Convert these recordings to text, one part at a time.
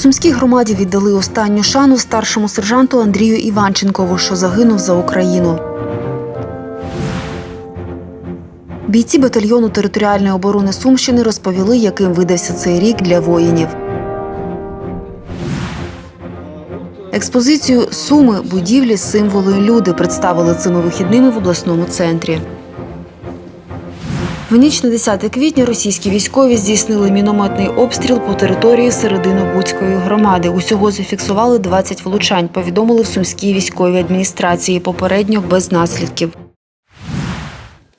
Сумській громаді віддали останню шану старшому сержанту Андрію Іванченкову, що загинув за Україну. Бійці батальйону територіальної оборони Сумщини розповіли, яким видався цей рік для воїнів. Експозицію Суми будівлі символи люди представили цими вихідними в обласному центрі. В ніч на 10 квітня російські військові здійснили мінометний обстріл по території Серединобудської громади. Усього зафіксували 20 влучань. Повідомили в сумській військовій адміністрації. Попередньо без наслідків.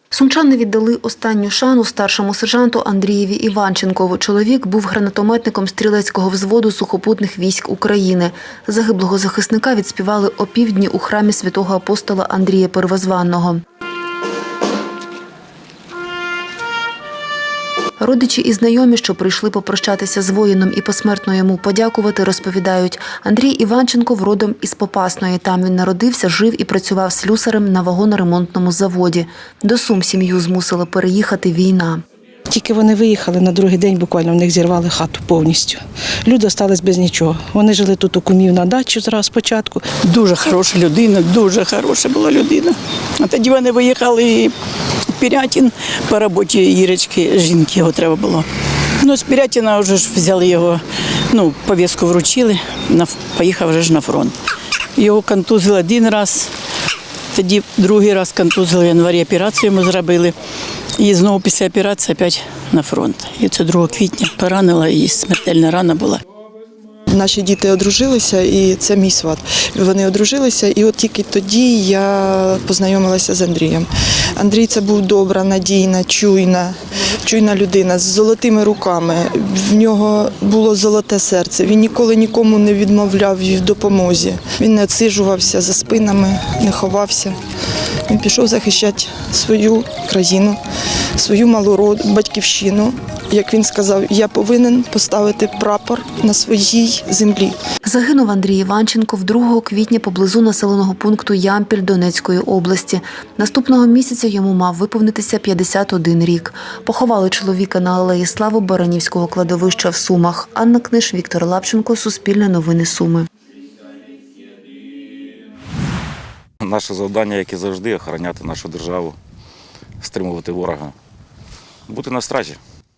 Сумчани віддали останню шану старшому сержанту Андрієві Іванченкову. Чоловік був гранатометником стрілецького взводу сухопутних військ України. Загиблого захисника відспівали опівдні у храмі святого апостола Андрія Первозванного. Родичі і знайомі, що прийшли попрощатися з воїном і посмертно йому подякувати, розповідають. Андрій Іванченко родом із Попасної. Там він народився, жив і працював слюсарем на вагоноремонтному заводі. До Сум сім'ю змусила переїхати війна. Тільки вони виїхали на другий день, буквально в них зірвали хату повністю. Люди залишились без нічого. Вони жили тут у кумів на дачу зразу спочатку. Дуже хороша людина, дуже хороша була людина. А тоді вони виїхали в Пірятін по роботі Ірочки, жінки його треба було. Ну, з Пірятіна вже ж взяли його, ну, повістку вручили, на, поїхав вже ж на фронт. Його контузили один раз, тоді другий раз контузили в январі операцію йому зробили. І знову після операції опять на фронт. І це 2 квітня поранила і смертельна рана була. Наші діти одружилися, і це мій сват. Вони одружилися, і от тільки тоді я познайомилася з Андрієм. Андрій це був добра, надійна, чуйна, чуйна людина з золотими руками. В нього було золоте серце. Він ніколи нікому не відмовляв в допомозі. Він не отсиджувався за спинами, не ховався. Він пішов захищати свою країну, свою малу батьківщину. Як він сказав, я повинен поставити прапор на своїй землі. Загинув Андрій Іванченко в 2 квітня поблизу населеного пункту Ямпіль Донецької області. Наступного місяця йому мав виповнитися 51 рік. Поховали чоловіка на алеї Слави Баранівського кладовища в Сумах. Анна Книж, Віктор Лапченко, Суспільне новини Суми. Наше завдання, як і завжди, охороняти нашу державу, стримувати ворога, бути на стражі.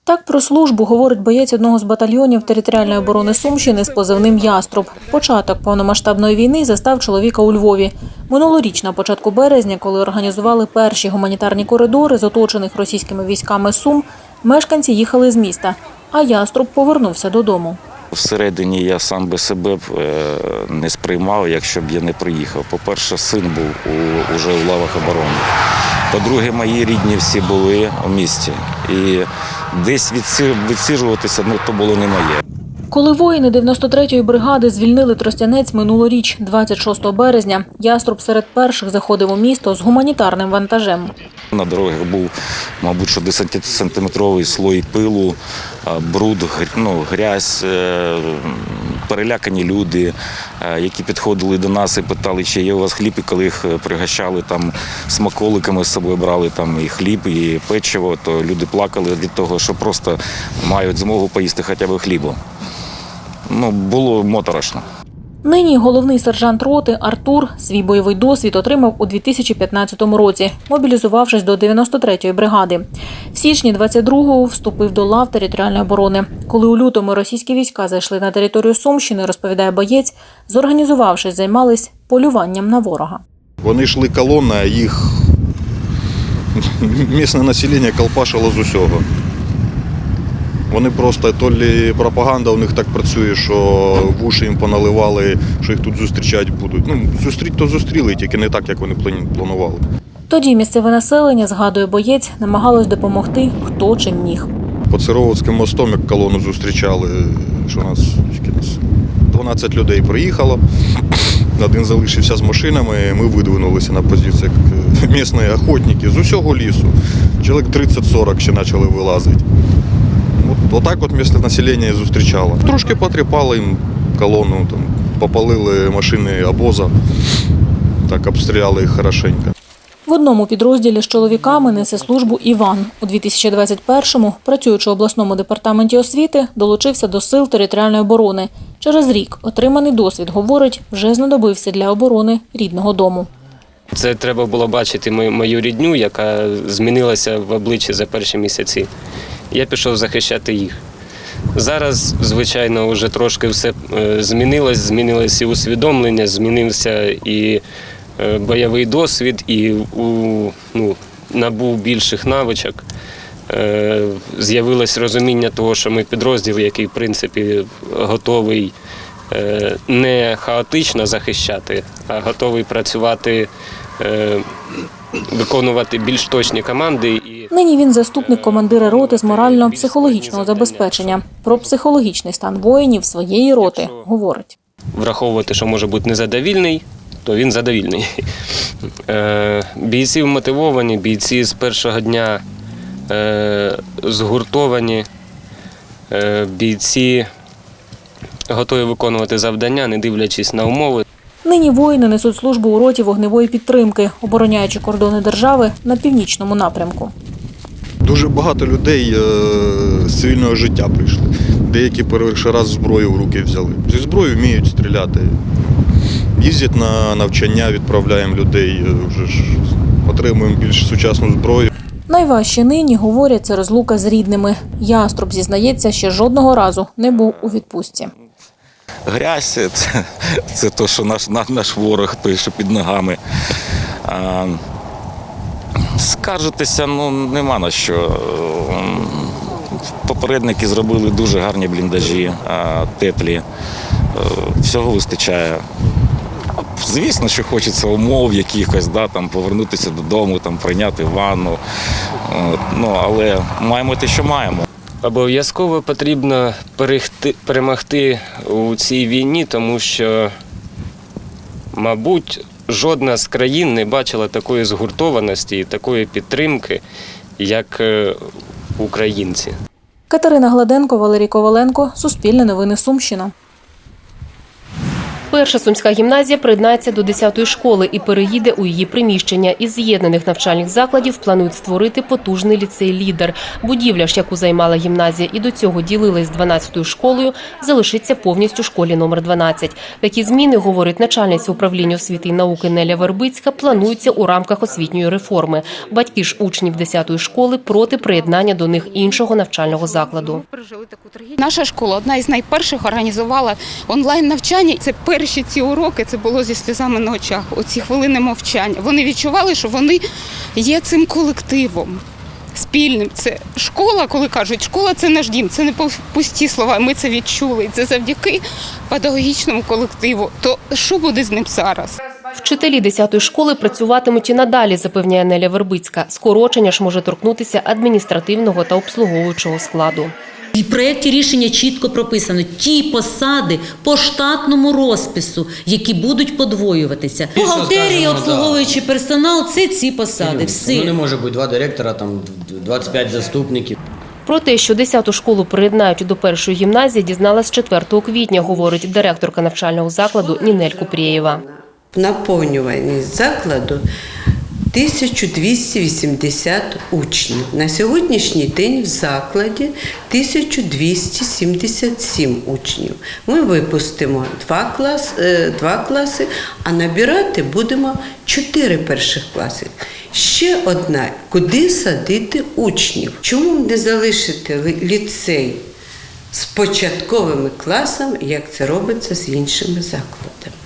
Так про службу говорить боєць одного з батальйонів територіальної оборони Сумщини з позивним Яструб. Початок повномасштабної війни застав чоловіка у Львові. Минулоріч, на початку березня, коли організували перші гуманітарні коридори з оточених російськими військами Сум, мешканці їхали з міста, а Яструб повернувся додому. Всередині я сам би себе е, не сприймав, якщо б я не приїхав. По-перше, син був у, уже в лавах оборони. По-друге, мої рідні всі були у місті. І десь відсіжуватися ну, то було не моє. Коли воїни 93-ї бригади звільнили Тростянець минулоріч, 26 березня, Яструб серед перших заходив у місто з гуманітарним вантажем. На дорогах був, мабуть, що 10-сантиметровий слой пилу, бруд, ну, грязь, е, перелякані люди, е, які підходили до нас і питали, чи є у вас хліб, і коли їх е, пригощали там смаколиками з собою брали там і хліб, і печиво, то люди плакали від того, що просто мають змогу поїсти хоча б хлібу. Ну, було моторошно. Нині головний сержант роти Артур свій бойовий досвід отримав у 2015 році, мобілізувавшись до 93-ї бригади. В січні 22-го вступив до лав територіальної оборони. Коли у лютому російські війська зайшли на територію Сумщини, розповідає боєць, зорганізувавшись, займались полюванням на ворога. Вони йшли колонна, їх місне населення колпашило з усього. Вони просто то лі пропаганда у них так працює, що в уші їм поналивали, що їх тут зустрічати будуть. Ну, зустріти то зустріли, тільки не так, як вони планували. Тоді місцеве населення, згадує боєць, намагалось допомогти хто чим міг. По Цировицьким мостом, як колону зустрічали, що нас, нас 12 людей приїхало. Один залишився з машинами, ми видвинулися на позицію як е, місні охотники з усього лісу. Чоловік 30-40 ще почали вилазити. От, отак от місце населення і зустрічало. Трошки потріпали їм колону, там, попалили машини обоза, так обстріляли їх хорошенько. В одному підрозділі з чоловіками несе службу Іван. У 2021-му, працюючи в обласному департаменті освіти, долучився до сил територіальної оборони. Через рік отриманий досвід, говорить, вже знадобився для оборони рідного дому. Це треба було бачити мою рідню, яка змінилася в обличчі за перші місяці. Я пішов захищати їх. Зараз, звичайно, вже трошки все е, змінилось, змінилось і усвідомлення, змінився і е, бойовий досвід, і у, ну, набув більших навичок. Е, З'явилось розуміння того, що ми підрозділ, який, в принципі, готовий не хаотично захищати, а готовий працювати, виконувати більш точні команди. Нині він заступник командира роти з морально-психологічного забезпечення. Про психологічний стан воїнів своєї роти говорить. враховувати, що може бути незадовільний, то він задовільний. Е, Бійці мотивовані, бійці з першого дня е, згуртовані, е, бійці готові виконувати завдання, не дивлячись на умови. Нині воїни несуть службу у роті вогневої підтримки, обороняючи кордони держави на північному напрямку. Дуже багато людей е, з цивільного життя прийшли. Деякі перший раз зброю в руки взяли. Зі зброєю вміють стріляти. Їздять на навчання, відправляємо людей, е, вже ж отримуємо більш сучасну зброю. Найважче нині говорять це розлука з рідними. Яструб зізнається, ще жодного разу не був у відпустці. Грязь це, це то, що наш, наш, ворог пише під ногами. А, скаржитися ну, нема на що. Попередники зробили дуже гарні бліндажі, теплі. Е, Всього вистачає. Звісно, що хочеться умов якихось, да, там, повернутися додому, там, прийняти ванну. Ну, але маємо те, що маємо. Обов'язково потрібно перемогти у цій війні, тому що, мабуть, жодна з країн не бачила такої згуртованості і такої підтримки, як е, українці. Катерина Гладенко, Валерій Коваленко, Суспільне новини Сумщина. Перша сумська гімназія приєднається до 10-ї школи і переїде у її приміщення. Із з'єднаних навчальних закладів планують створити потужний ліцей-лідер. Будівля ж, яку займала гімназія і до цього ділилась з 12-ю школою, залишиться повністю школі номер 12. Такі зміни, говорить начальниця управління освіти і науки Неля Вербицька, плануються у рамках освітньої реформи. Батьки ж учнів 10-ї школи проти приєднання до них іншого навчального закладу. Наша школа одна із найперших організувала онлайн навчання. Це перші ці уроки. Це було зі сльозами на очах. Оці хвилини мовчання. Вони відчували, що вони є цим колективом. Спільним це школа, коли кажуть, школа це наш дім, це не пусті слова. Ми це відчули. Це завдяки педагогічному колективу. То що буде з ним зараз? Вчителі 10-ї школи працюватимуть і надалі, запевняє Неля Вербицька. Скорочення ж може торкнутися адміністративного та обслуговуючого складу. В проєкті рішення чітко прописано ті посади по штатному розпису, які будуть подвоюватися. Бухгалтерія, обслуговуючий персонал це ці посади. Всі. Ну не може бути два директора, там 25 заступників. Про те, що 10-ту школу приєднають до першої гімназії, дізналась 4 квітня, говорить директорка навчального закладу Нінель Купрієва. Наповнюваність закладу 1280 учнів. На сьогоднішній день в закладі 1277 учнів. Ми випустимо два, клас, е, два класи, а набирати будемо 4 перших класи. Ще одна, куди садити учнів? Чому не залишити ліцей з початковими класами, як це робиться з іншими закладами?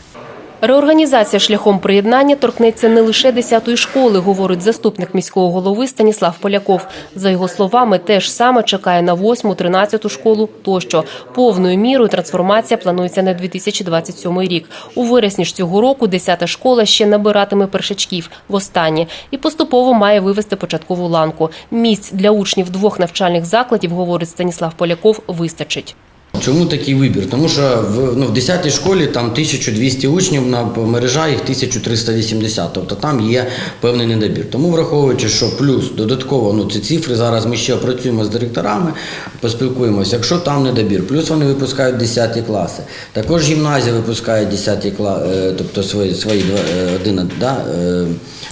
Реорганізація шляхом приєднання торкнеться не лише 10-ї школи, говорить заступник міського голови Станіслав Поляков. За його словами, теж саме чекає на 8-му, 13-ту школу тощо. Повною мірою трансформація планується на 2027 рік. У вересні ж цього року 10-та школа ще набиратиме першачків востаннє і поступово має вивести початкову ланку. Місць для учнів двох навчальних закладів, говорить Станіслав Поляков, вистачить. Чому такий вибір? Тому що в, ну, в 10 школі там 1200 учнів на мережа їх 1380, тобто там є певний недобір. Тому враховуючи, що плюс додатково ну, ці цифри зараз ми ще опрацюємо з директорами, поспілкуємося, якщо там недобір, плюс вони випускають 10 класи. Також гімназія випускає 10 класи, тобто свої, свої два- е, 11, да, е,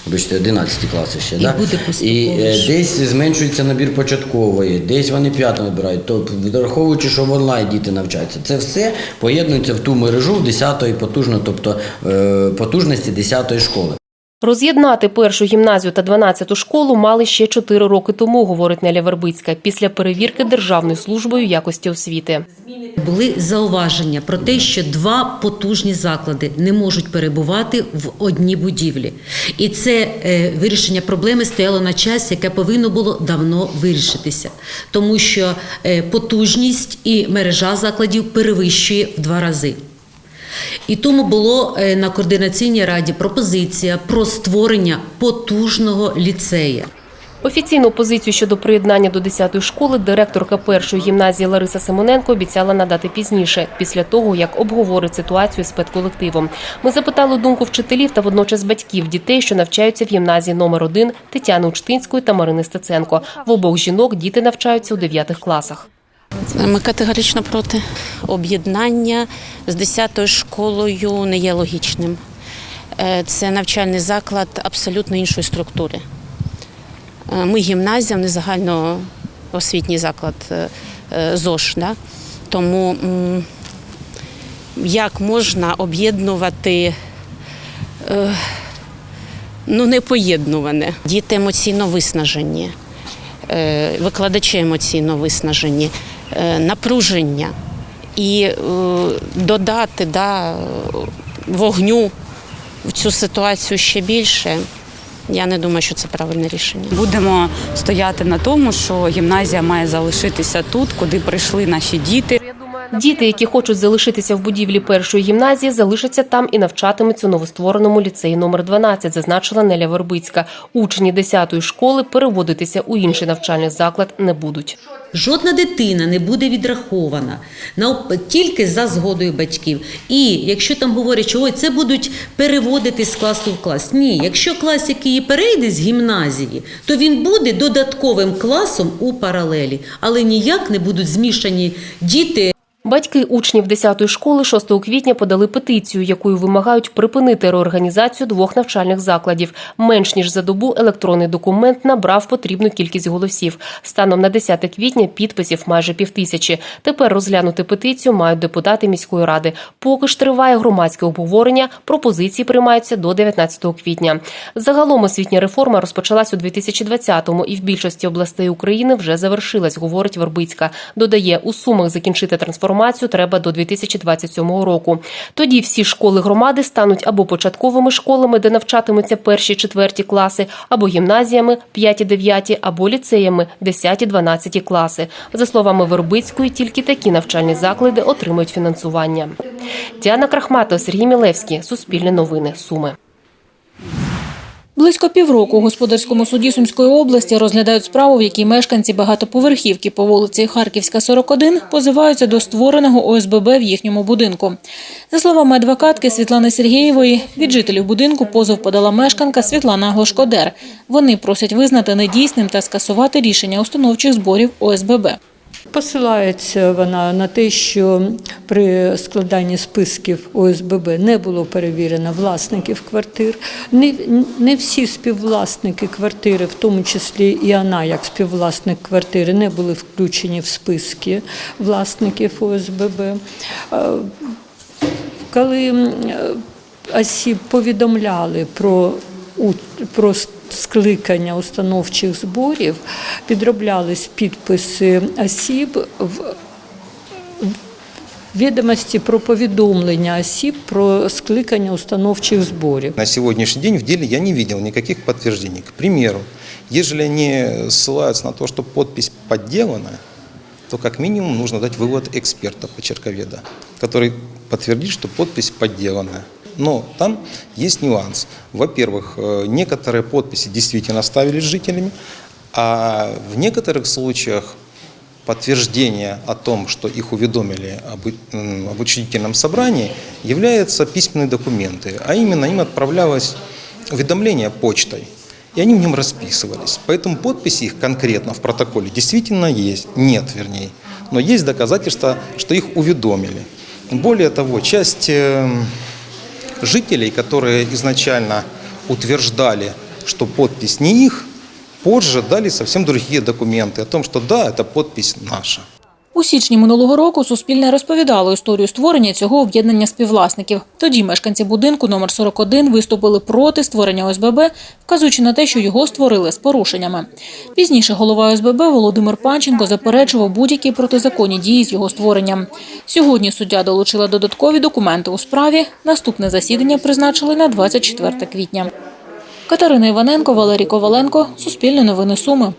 вибачте, 11 класи ще. І да? буде І е, десь зменшується набір початкової, десь вони п'яту набирають. Тобто, враховуючи, що в онлайн діти навчаються, це все поєднується в ту мережу 10-ї потужно, тобто е, потужності 10-ї школи. Роз'єднати першу гімназію та 12-ту школу мали ще 4 роки тому, говорить Неля Вербицька, після перевірки Державною службою якості освіти. Були зауваження про те, що два потужні заклади не можуть перебувати в одній будівлі. І це е, вирішення проблеми стояло на час, яке повинно було давно вирішитися, тому що е, потужність і мережа закладів перевищує в два рази. І тому було е, на координаційній раді пропозиція про створення потужного ліцея. Офіційну позицію щодо приєднання до 10-ї школи директорка першої гімназії Лариса Симоненко обіцяла надати пізніше, після того як обговорить ситуацію з педколективом. Ми запитали думку вчителів та водночас батьків дітей, що навчаються в гімназії номер 1 Тетяни Учтинської та Марини Стеценко. В обох жінок діти навчаються у 9 класах. Ми категорично проти об'єднання з 10-ю школою не є логічним. Е, Це навчальний заклад абсолютно іншої структури. Е, Ми гімназія, не загальноосвітній заклад е, е, ЗОШ. Да? Тому як можна об'єднувати е, ну, непоєднуване? Діти емоційно виснажені е, викладачі емоційно виснажені, е, напруження і е, додати да, вогню в цю ситуацію ще більше. Я не думаю, що це правильне рішення. Будемо стояти на тому, що гімназія має залишитися тут, куди прийшли наші діти. Діти, які хочуть залишитися в будівлі першої гімназії, залишаться там і навчатимуться у новоствореному ліцеї номер 12, зазначила Неля Вербицька. Учні 10-ї школи переводитися у інший навчальний заклад не будуть. Жодна дитина не буде відрахована на тільки за згодою батьків. І якщо там говорять, що ой, це будуть переводити з класу в клас. Ні, якщо клас, який перейде з гімназії, то він буде додатковим класом у паралелі, але ніяк не будуть змішані діти. Батьки учнів 10-ї школи 6 квітня подали петицію, якою вимагають припинити реорганізацію двох навчальних закладів. Менш ніж за добу електронний документ набрав потрібну кількість голосів. Станом на 10 квітня підписів майже півтисячі. Тепер розглянути петицію мають депутати міської ради. Поки ж триває громадське обговорення. Пропозиції приймаються до 19 квітня. Загалом освітня реформа розпочалась у 2020-му і в більшості областей України вже завершилась, говорить Вербицька. Додає, у сумах закінчити трансформацію треба до 2027 року. Тоді всі школи громади стануть або початковими школами, де навчатимуться перші четверті класи, або гімназіями 5-9, або ліцеями 10-12 класи. За словами Вербицької, тільки такі навчальні заклади отримують фінансування. Діана Крахматова, Сергій Мілевський, Суспільне новини, Суми. Близько півроку у господарському суді Сумської області розглядають справу, в якій мешканці багатоповерхівки по вулиці Харківська, 41 позиваються до створеного ОСББ в їхньому будинку. За словами адвокатки Світлани Сергієвої, від жителів будинку позов подала мешканка Світлана Глошкодер. Вони просять визнати недійсним та скасувати рішення установчих зборів ОСББ. Посилається вона на те, що при складанні списків ОСББ не було перевірено власників квартир. Не, не всі співвласники квартири, в тому числі і вона, як співвласник квартири, не були включені в списки власників ОСББ. Е, Коли е, осіб повідомляли про про скликання установчих зборів, підроблялись підписи осіб в відомості про повідомлення осіб про скликання установчих зборів. На сегодняшний день в деле я не видел никаких подтверждений. К примеру, ежели они ссылаются на то, что подпись подделана, то как минимум нужно дать вывод эксперта, почерковеда, который подтвердит, что подпись подделана. Но там есть нюанс. Во-первых, э, некоторые подписи действительно ставились жителями, а в некоторых случаях подтверждение о том, что их уведомили об, об учредительном собрании, являются письменные документы, а именно им отправлялось уведомление почтой, и они в нем расписывались. Поэтому подписи их конкретно в протоколе действительно есть, нет вернее, но есть доказательства, что их уведомили. Более того, часть э, жителей, которые изначально утверждали, что подпись не их, позже дали совсем другие документы о том, что да, эта подпись наша. У січні минулого року Суспільне розповідало історію створення цього об'єднання співвласників. Тоді мешканці будинку номер 41 виступили проти створення ОСББ, вказуючи на те, що його створили з порушеннями. Пізніше голова ОСББ Володимир Панченко заперечував будь-які протизаконні дії з його створенням. Сьогодні суддя долучила додаткові документи у справі. Наступне засідання призначили на 24 квітня. Катерина Іваненко, Валерій Коваленко, Суспільне новини Суми.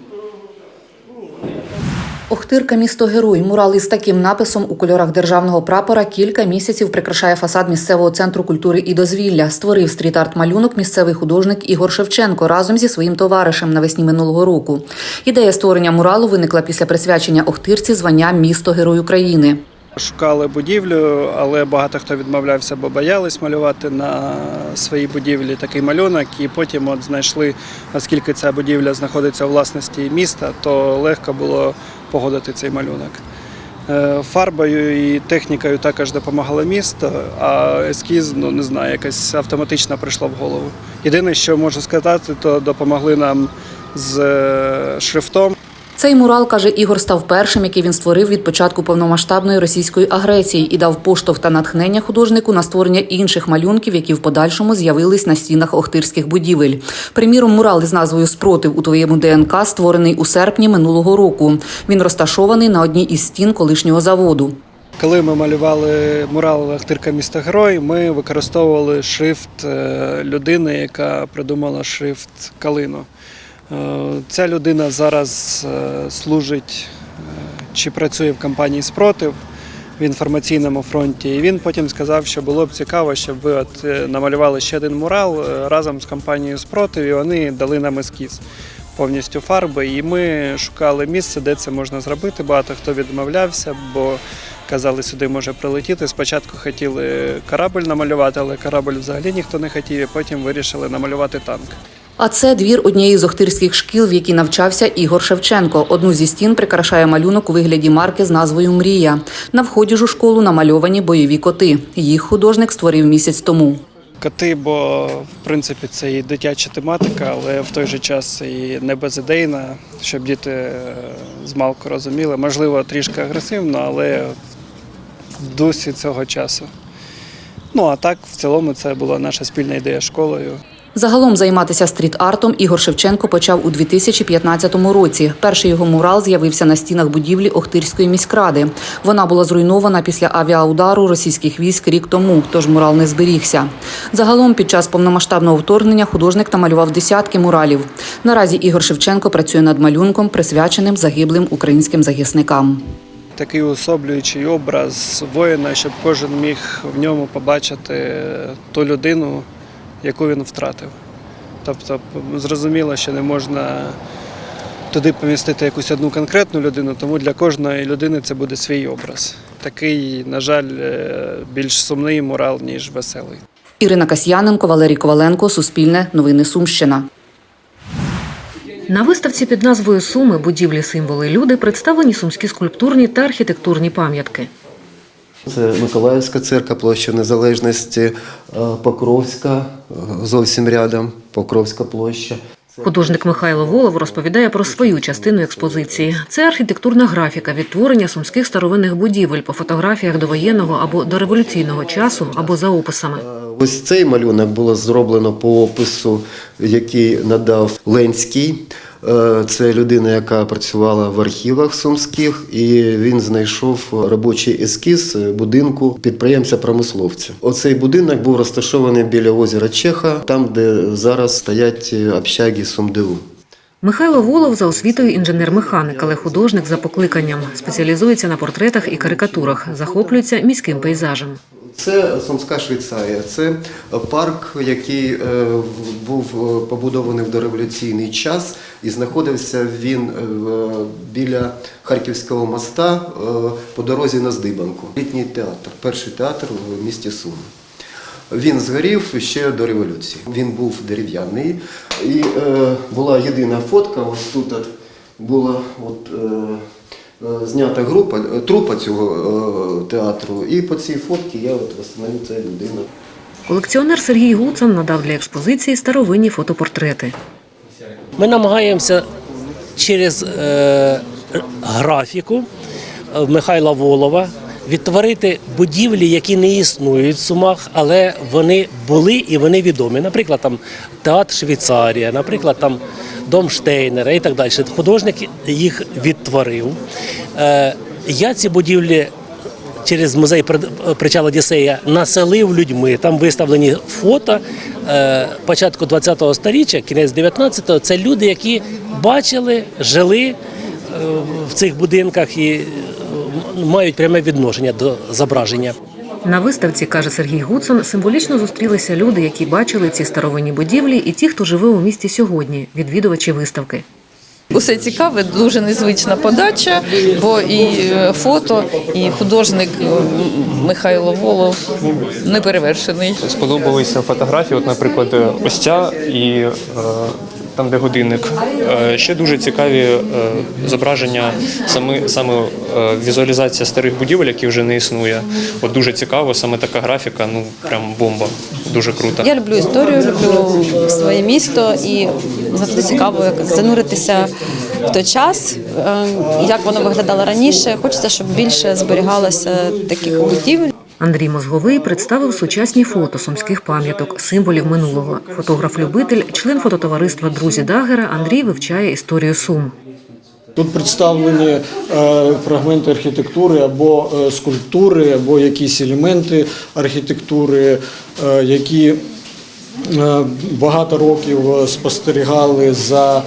Охтирка місто Герой. Мурал із таким написом у кольорах державного прапора кілька місяців прикрашає фасад місцевого центру культури і дозвілля. Створив стріт-арт малюнок місцевий художник Ігор Шевченко разом зі своїм товаришем навесні минулого року. Ідея створення муралу виникла після присвячення Охтирці звання Місто Герой України. Шукали будівлю, але багато хто відмовлявся, бо боялись малювати на своїй будівлі такий малюнок. І потім от знайшли, оскільки ця будівля знаходиться у власності міста, то легко було погодити цей малюнок. Е, Фарбою і технікою також допомагало місто, а ескіз, ну не знаю, якась автоматично прийшла в голову. Єдине, що можу сказати, то допомогли нам з е, шрифтом. Цей мурал, каже Ігор, став першим, який він створив від початку повномасштабної російської агресії і дав поштовх та натхнення художнику на створення інших малюнків, які в подальшому з'явились на стінах охтирських будівель. Приміром, мурал із назвою Спротив у твоєму ДНК створений у серпні минулого року. Він розташований на одній із стін колишнього заводу. Коли ми малювали мурал Ахтирка міста Герой, ми використовували шрифт е, людини, яка придумала шрифт Калину. Е, Ця людина зараз е, служить е, чи працює в компанії Спротив в інформаційному фронті. І він потім сказав, що було б цікаво, щоб ви от намалювали ще один мурал разом з компанією Спротив, і вони дали нам ескіз повністю фарби. І ми шукали місце, де це можна зробити. Багато хто відмовлявся, бо казали, сюди може прилетіти. Спочатку хотіли корабль намалювати, але корабль взагалі ніхто не хотів. І потім вирішили намалювати танк. А це двір однієї з охтирських шкіл, в якій навчався Ігор Шевченко. Одну зі стін прикрашає малюнок у вигляді марки з назвою Мрія. На вході ж у школу намальовані бойові коти. Їх художник створив місяць тому. Коти, бо в принципі це і дитяча тематика, але в той же час і не безідейна, щоб діти е, змалку розуміли. Можливо, трішки агресивно, але в дусі цього часу. Ну а так, в цілому, це була наша спільна ідея з школою. Загалом займатися стріт-артом Ігор Шевченко почав у 2015 році. Перший його мурал з'явився на стінах будівлі Охтирської міськради. Вона була зруйнована після авіаудару російських військ рік тому, тож мурал не зберігся. Загалом під час повномасштабного вторгнення художник намалював десятки муралів. Наразі Ігор Шевченко працює над малюнком, присвяченим загиблим українським захисникам. Такий уособлюючий образ воїна, щоб кожен міг в ньому побачити ту людину, яку він втратив. Тобто, зрозуміло, що не можна туди помістити якусь одну конкретну людину, тому для кожної людини це буде свій образ. Такий, на жаль, е, більш сумний мурал, ніж веселий. Ірина Касьяненко, Валерій Коваленко, Суспільне, Новини Сумщина. На виставці під назвою Суми будівлі, символи, люди представлені сумські скульптурні та архітектурні пам'ятки. Це Миколаївська церква, площа Незалежності, е, Покровська, е, зовсім рядом, Покровська площа. Художник Михайло Волов розповідає про свою частину експозиції. Це архітектурна графіка відтворення сумських старовинних будівель по фотографіях довоєнного або дореволюційного часу, або за описами. Ось цей малюнок було зроблено по опису, який надав Ленський. Е, Це людина, яка працювала в архівах сумських, і він знайшов робочий ескіз будинку підприємця-промисловця. Оцей будинок був розташований біля озера Чеха, там, де зараз стоять общаги СумДУ. Михайло Волов за освітою інженер-механик, але художник за покликанням. Спеціалізується на портретах і карикатурах, захоплюється міським пейзажем. Це Сумська Швейцарія, це парк, який е, був е, побудований в дореволюційний час і знаходився він е, біля Харківського моста по дорозі на Здибанку. Літній театр, перший театр в місті Суми. Він згорів ще до революції. Він був дерев'яний. І була єдина фотка, ось тут була от, знята група, е, трупа цього е, театру. І по цій фотці я от встановив ця людина. Колекціонер Сергій Гуцан надав для експозиції старовинні фотопортрети. Ми намагаємося через е, графіку е, Михайла Волова відтворити будівлі, які не існують в Сумах, але вони були і вони відомі. Наприклад, там театр Швейцарія, наприклад, там дом Штейнера і так далі. Художник їх відтворив. Е, я ці будівлі через музей При- причал Одіссея населив людьми. Там виставлені фото е, початку 20-го сторіччя, кінець 19-го. Це люди, які бачили, жили е, в цих будинках і мають пряме відношення до зображення. На виставці, каже Сергій Гуцан, символічно зустрілися люди, які бачили ці старовинні будівлі, і ті, хто живе у місті сьогодні, відвідувачі виставки. Усе цікаве, дуже незвична подача, бо і е, фото, і художник е, Михайло Волов неперевершений. Сподобалися фотографії, от, наприклад, ось ця і е, там, де годинник. Е, ще дуже цікаві е, зображення, саме, саме візуалізація старих будівель, які вже не існує. От дуже цікаво, саме така графіка, ну прям бомба, дуже круто. Я люблю історію, люблю своє місто і завжди цікаво як зануритися в той час, е, як воно виглядало раніше. Хочеться, щоб більше зберігалося таких будівель. Андрій Мозговий представив сучасні фото сумських пам'яток, символів минулого. Фотограф-любитель, член фототовариства Друзі Дагера Андрій вивчає історію Сум. Тут представлені е, фрагменти архітектури або е, скульптури, або якісь елементи архітектури, е, які багато років спостерігали за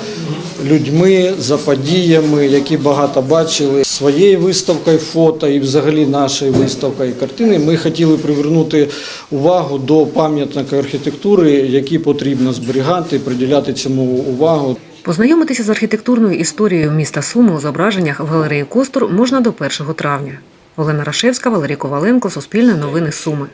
людьми, за подіями, які багато бачили. Своєю виставкою фото і взагалі нашою виставкою картини ми хотіли привернути увагу до пам'ятника архітектури, які потрібно зберігати, приділяти цьому увагу. Познайомитися з архітектурною історією міста Суми у зображеннях в галереї Костур можна до 1 травня. Олена Рашевська, Валерій Коваленко, Суспільне новини Суми.